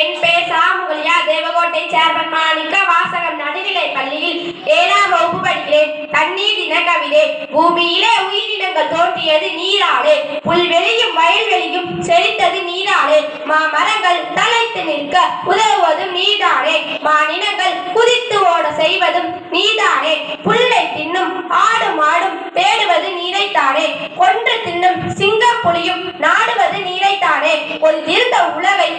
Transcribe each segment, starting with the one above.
என் பேர் சாமுகலியா தேவகோட்டை சேர்மன் மாணிக்க வாசகம் நடுநிலை பள்ளியில் ஏழாம் வகுப்பு படிக்கிறேன். தண்ணீர் தின கவிதை பூமியிலே உயிரினங்கள் தோன்றியது நீராலே. புல்வெளியும் வயல்வெளியும் செழித்தது நீராலே. மாமரங்கள் தலைத்து நிற்க உதவுவதும் நீதானே மானினங்கள் குதித்து ஓட செய்வதும் நீதானே புல்லை தின்னும் ஆடும் ஆடும் தேடுவது நீரைத்தானே. கொன்று தின்னும் சிங்கம் புலியும் நாடுவது நீரைத்தானே. ஒரு இருந்த உழவை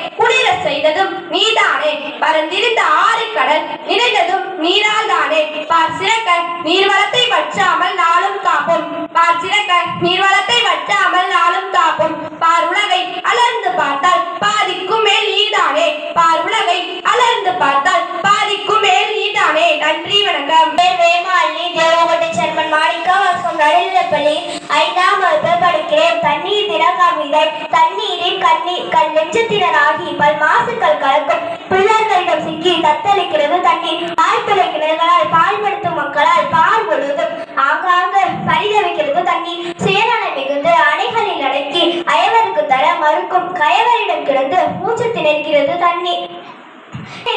செய்ததும் நீதானே. பரந்திருந்த ஆறு கடல் நிறைந்ததும் நீரால் தானே. பார் சிறக்க நீர்வளத்தை வற்றாமல் நாளும் காப்போம். பார் சிறக்க நீர்வளத்தை வற்றாமல் நாளும் காப்போம். பார் உலகை அலர்ந்து பார்த்தால் பாதிக்கும் மேல் நீதானே. பார் உலகை அலர்ந்து பார்த்தால் பாதிக்கும் மேல் நீதானே. நன்றி வணக்கம். வேமாளி தேவகோட்டை சேர்மன் மாணிக்க நடுநிலைப்பள்ளி ஐந்தாம் வகுப்பு படிக்கிறேன். தண்ணீர் தின கவிதை தண்ணீரின் கண்ணீர் கல் நெஞ்சத்தினராகி பல் மாசுக்கள் கலக்கும் பிள்ளைகளிடம் சிக்கி தத்தளிக்கிறது தண்ணீர் ஆழ்துளை கிணறுகளால் பால்படுத்தும் மக்களால் பால் முழுவதும் ஆங்காங்க பரிதவிக்கிறது தண்ணீர் சேரனை மிகுந்து அணைகளில் அடக்கி அயவருக்கு தர மறுக்கும் கயவரிடம் கிடந்து மூச்சு திணறுகிறது தண்ணீர்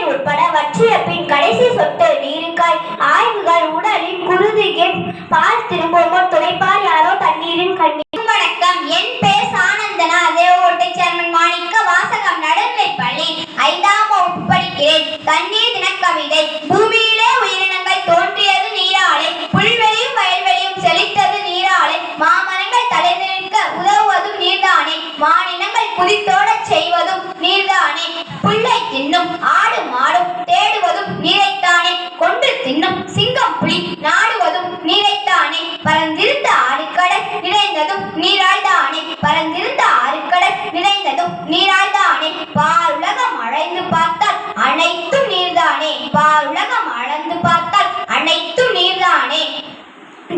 உட்பட வற்றிய பின் கடைசி சொட்டு நீருக்காய். ஆய்வுகள் உடலின் குருதியின் பால் திரும்பவும் துணைப்பா யாரோ தண்ணீரின் கண்ணீர் வணக்கம் என் பேர் சானந்தனா தேவகோட்டை சேர்மன் மாணிக்க வாசகம் நடுநிலை பள்ளி ஐந்தாம் வகுப்பு படிக்கிறேன் தண்ணீர் தினக்கவிதை பூமியிலே உயிரினங்கள் தோன்றியது நீராலே புல்வெளியும் வயல்வெளியும் செழித்தது நீராலே மாமரங்கள் தலைந்து நிற்க உதவுவதும் நீர்தானே மானினங்கள் புதித்தோட செய்வதும் நீர்தானே புல்லை தின்னும் ஆடு மாடும் தேடுவதும் நீரைத்தானே கொன்று தின்னும் சிங்கம் புலி நாடுவதும் நீரைத்தானே பரந்திருந்த ஆறுக்கடல் நிறைந்ததும் நீரால் தானே பரந்திருந்த ஆறுக்கடல் நிறைந்ததும் நீரால் தானே உலகம் அழைந்து பார்த்தால் அனைத்து நீர்தானே உலகம் அளந்து பார்த்தால் அனைத்தும் நீர்தானே?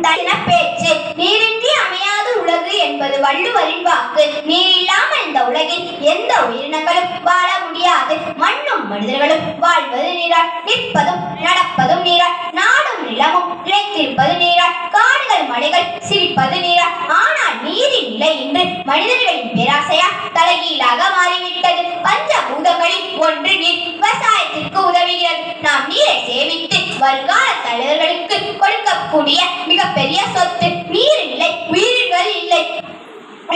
தன்ன பேச்சு நீரின்றி அமையாது உலகு என்பது வள்ளுவரின் வாக்கு. நீர் இல்லாமல் இந்த உலகில் எந்த உயிரினங்களும் வாழ முடியாது. மண்ணும் மனிதர்களும் வாழ்வது நீரால் நிற்பதும் நடப்பதும் நீரால் நாடும் நிலமும் நிலைத்திருப்பது நீரால் காடுகள் மலைகள் சிரிப்பது நீரால். ஆனால் நீரின் நிலை இன்று மனிதர்களின் பேராசையா தலைகீழாக மாறிவிட்டது. பஞ்சபூதங்களில் ஒன்று நீர் விவசாயத்திற்கு உதவி வருங்கால தலைவர்களுக்கு கொடுக்கக்கூடிய மிகப்பெரிய சொத்து நீர் இல்லை உயிர்கள் இல்லை.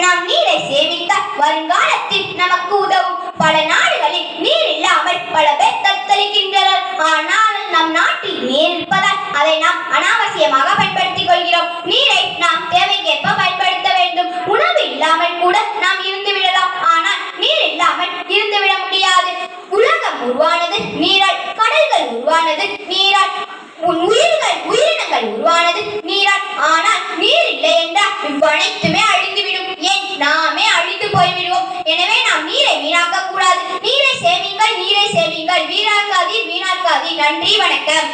நாம் நீரை சேமிக்க வருங்காலத்தில் நமக்கு உதவும். பல நாடுகளில் நீர் இல்லாமல் பல பேர் தத்தளிக்கின்றனர். ஆனால் நம் நாட்டில் நீர் இருப்பதால் அதை நாம் அனாவசியமாக பயன்படுத்திக் கொள்கிறோம். நீரை நாம் தேவைக்கேற்ப பயன்படுத்த வேண்டும். உணவு இல்லாமல் கூட நாம் இருந்து விடலாம். ஆனால் நீர் இல்லாமல் இருந்து விட முடியாது. உலகம் உருவானது நீர் உருவானது நீரால். உன் உயிர்கள் உயிரினங்கள் உருவானது நீரால். ஆனால் நீர் இல்லை என்றால் இவ்வனைத்துமே அழிந்துவிடும். ஏன்? நாமே அழிந்து போய்விடுவோம். எனவே நாம் நீரை வீணாக்க கூடாது நீரை சேமிங்கள் நீரை சேமிங்கள் வீணாக்காதீர் வீணாக்காதீர். நன்றி வணக்கம்.